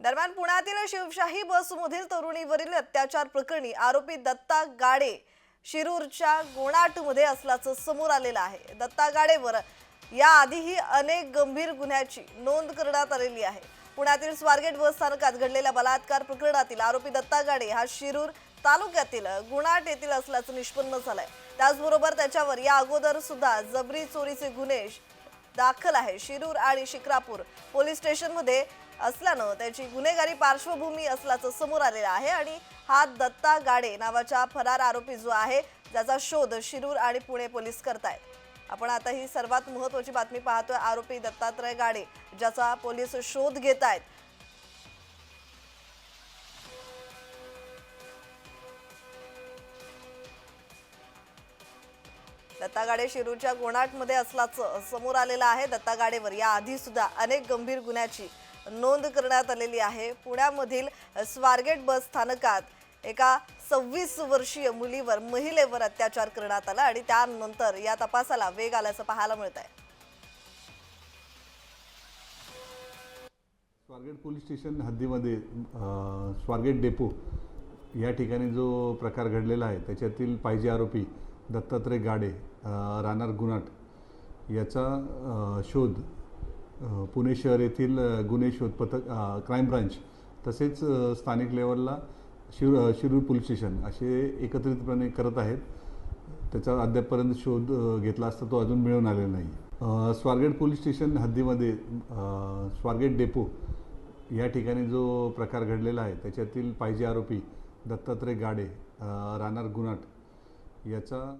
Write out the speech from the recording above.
दरम्यान पुण्यातील शिवशाही बसमधील तरुणीवरील अत्याचार प्रकरणी आरोपी दत्ता गाडे शिरूरच्या गोणाटमध्ये असल्याचं समोर आलेलं आहे. दत्ता गाडेवर याआधीही अनेक गंभीर गुन्ह्याची नोंद करण्यात आलेली आहे. पुण्यातील स्वारगेट बस स्थानकात घडलेल्या बलात्कार प्रकरणातील आरोपी दत्ता गाडे हा शिरूर तालुक्यातील गुणाट येथील असल्याचं निष्पन्न झालंय. त्याचबरोबर त्याच्यावर या अगोदर सुद्धा जबरी चोरीचे गुन्हे दाखल आहे. शिरूर आणि शिक्रापूर पोलीस स्टेशनमध्ये असल्यानं त्याची गुन्हेगारी पार्श्वभूमी असल्याचं समोर आलेलं आहे आणि हा दत्ता गाडे नावाचा फरार आरोपी जो आहे ज्याचा शोध शिरूर आणि पुणे पोलीस करतायत. आपण आता ही सर्वात महत्वाची बातमी पाहतोय. आरोपी दत्तात्रय गाडे ज्याचा पोलीस शोध घेत आहेत दत्ता गाडे शिरूरच्या गोणाटमध्ये असल्याचं समोर आलेलं आहे. दत्ता गाडेवर या आधी सुद्धा अनेक गंभीर गुन्ह्याची नोंद करण्यात आलेली आहे. पुण्यामधील स्वारगेट बस स्थानकात एका सव्वीस वर्षीय मुलीवर महिलेवर अत्याचार करण्यात आला आणि त्यानंतर या तपासाला वेग आल्याचं पाहायला मिळत आहे. स्वारगेट पोलीस स्टेशन हद्दीमध्ये स्वारगेट डेपो या ठिकाणी जो प्रकार घडलेला आहे त्याच्यातील पाहिजे आरोपी दत्तात्रय गाडे रानार राहणार याचा शोध पुणे शहर येथील गुन्हे शोध पथक क्राईम ब्रांच तसेच स्थानिक लेवलला शिर शिरूर पोलीस स्टेशन असे एकत्रितपणे करत आहेत. त्याचा अद्यापपर्यंत शोध घेतला असता तो अजून मिळून आलेला नाही. स्वारगेट पोलीस स्टेशन हद्दीमध्ये स्वारगेट डेपो या ठिकाणी जो प्रकार घडलेला आहे त्याच्यातील पाहिजे आरोपी दत्तात्रय गाडे रानार राहणार याचा